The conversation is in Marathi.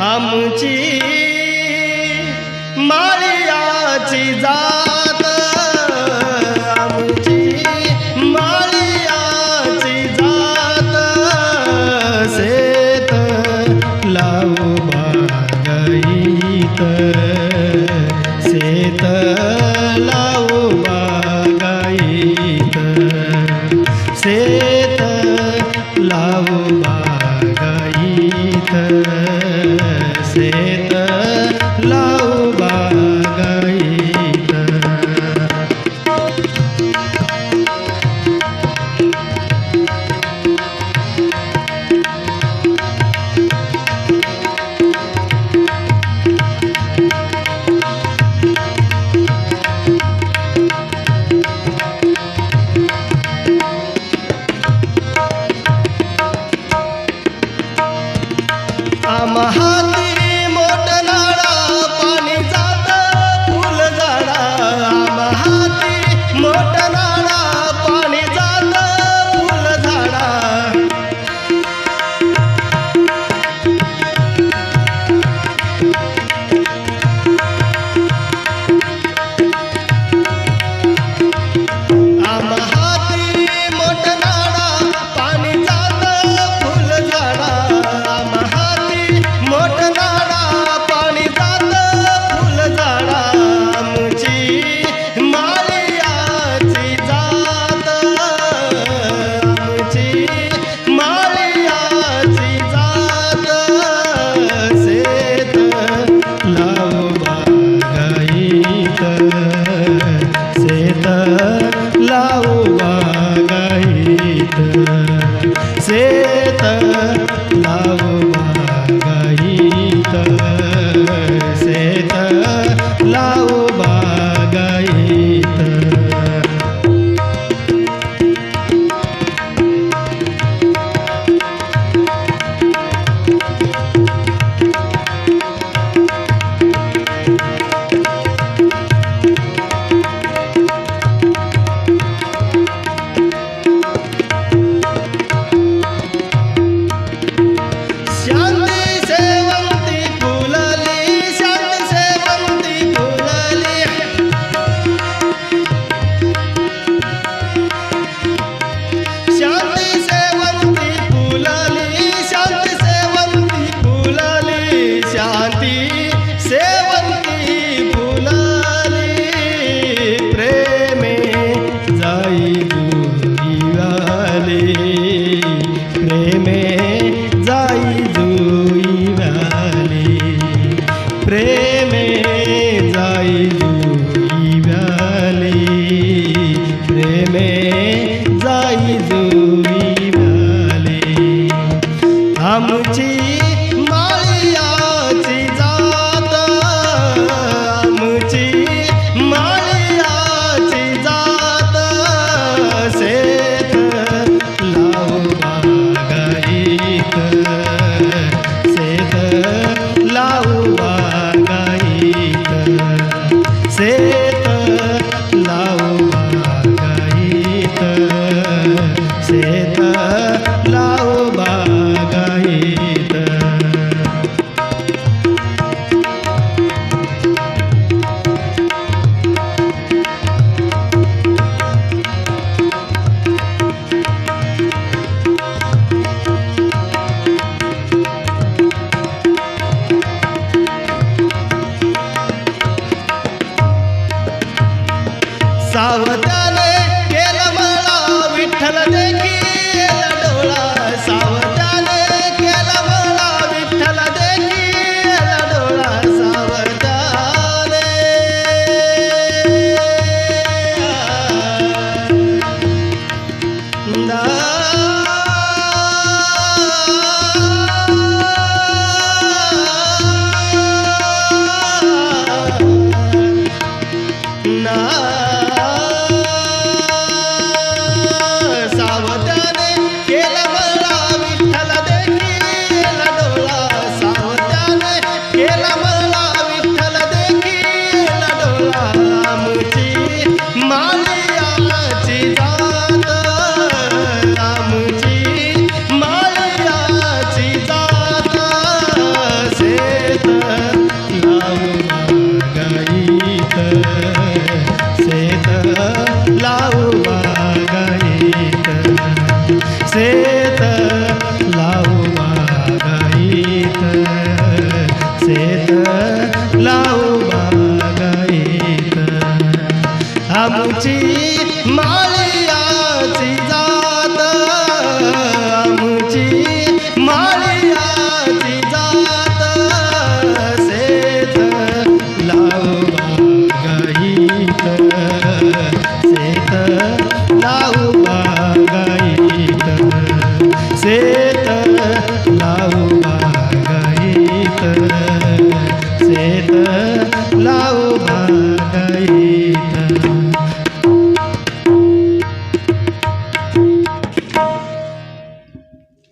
आमची माळियाची जा. लावू बागाईत महा बागाईत शेत ಚಂದಾ शेत लावू बागाईत. शेत लावू बागाईत. आमची मा